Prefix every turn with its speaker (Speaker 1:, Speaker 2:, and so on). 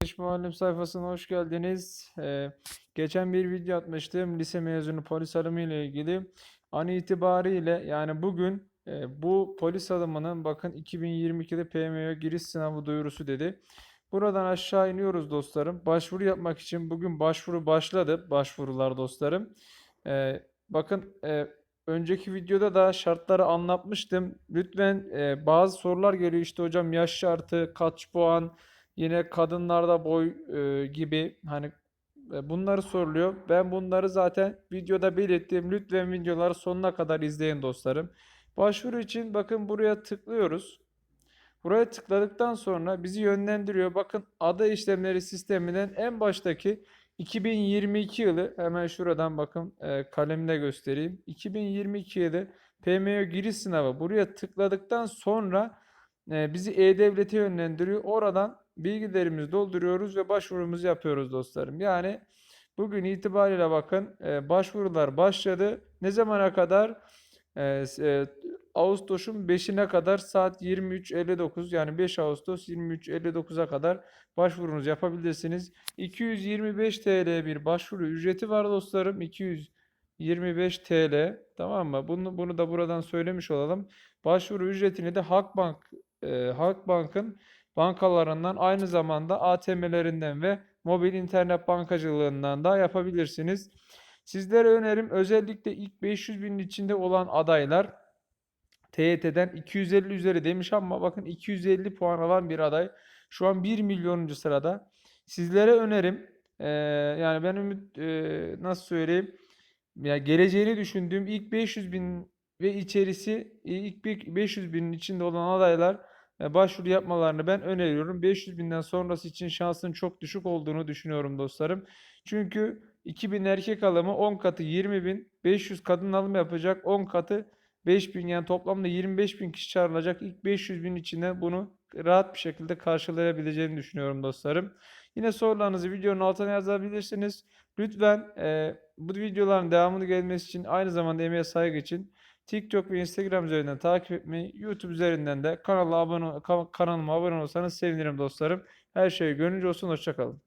Speaker 1: Genç Muallim sayfasına hoş geldiniz. Ee, geçen bir video atmıştım lise mezunu polis alımı ile ilgili. An itibariyle yani bugün e, bu polis alımının bakın 2022'de PMO giriş sınavı duyurusu dedi. Buradan aşağı iniyoruz dostlarım. Başvuru yapmak için bugün başvuru başladı. Başvurular dostlarım. Ee, bakın e, önceki videoda da şartları anlatmıştım. Lütfen e, bazı sorular geliyor işte hocam yaş şartı kaç puan Yine kadınlarda boy e, gibi hani e, bunları soruluyor. Ben bunları zaten videoda belirttim. Lütfen videoları sonuna kadar izleyin dostlarım. Başvuru için bakın buraya tıklıyoruz. Buraya tıkladıktan sonra bizi yönlendiriyor. Bakın ada işlemleri sisteminden en baştaki 2022 yılı hemen şuradan bakın e, kalemle göstereyim. 2022 yılı PMO giriş sınavı buraya tıkladıktan sonra bizi E-Devlet'e yönlendiriyor. Oradan bilgilerimizi dolduruyoruz ve başvurumuzu yapıyoruz dostlarım. Yani bugün itibariyle bakın e, başvurular başladı. Ne zamana kadar? E, e, Ağustos'un 5'ine kadar saat 23.59 yani 5 Ağustos 23.59'a kadar başvurunuzu yapabilirsiniz. 225 TL bir başvuru ücreti var dostlarım. 225 TL tamam mı? Bunu, bunu da buradan söylemiş olalım. Başvuru ücretini de Halkbank e, Halkbank'ın bankalarından aynı zamanda ATM'lerinden ve mobil internet bankacılığından da yapabilirsiniz. Sizlere önerim özellikle ilk 500 binin içinde olan adaylar TYT'den 250 üzeri demiş ama bakın 250 puan alan bir aday. Şu an 1 milyonuncu sırada. Sizlere önerim e, yani ben ümit e, nasıl söyleyeyim ya geleceğini düşündüğüm ilk 500 bin ve içerisi ilk 500 binin içinde olan adaylar e, başvuru yapmalarını ben öneriyorum. 500 binden sonrası için şansın çok düşük olduğunu düşünüyorum dostlarım. Çünkü 2000 erkek alımı 10 katı 20 bin, 500 kadın alımı yapacak 10 katı 5000 yani toplamda 25 bin kişi çağrılacak. İlk 500 bin içinde bunu rahat bir şekilde karşılayabileceğini düşünüyorum dostlarım. Yine sorularınızı videonun altına yazabilirsiniz. Lütfen e, bu videoların devamını gelmesi için aynı zamanda emeğe saygı için TikTok ve Instagram üzerinden takip etmeyi, YouTube üzerinden de kanala abone kanalıma abone olursanız sevinirim dostlarım. Her şey gönlünce olsun. Hoşçakalın.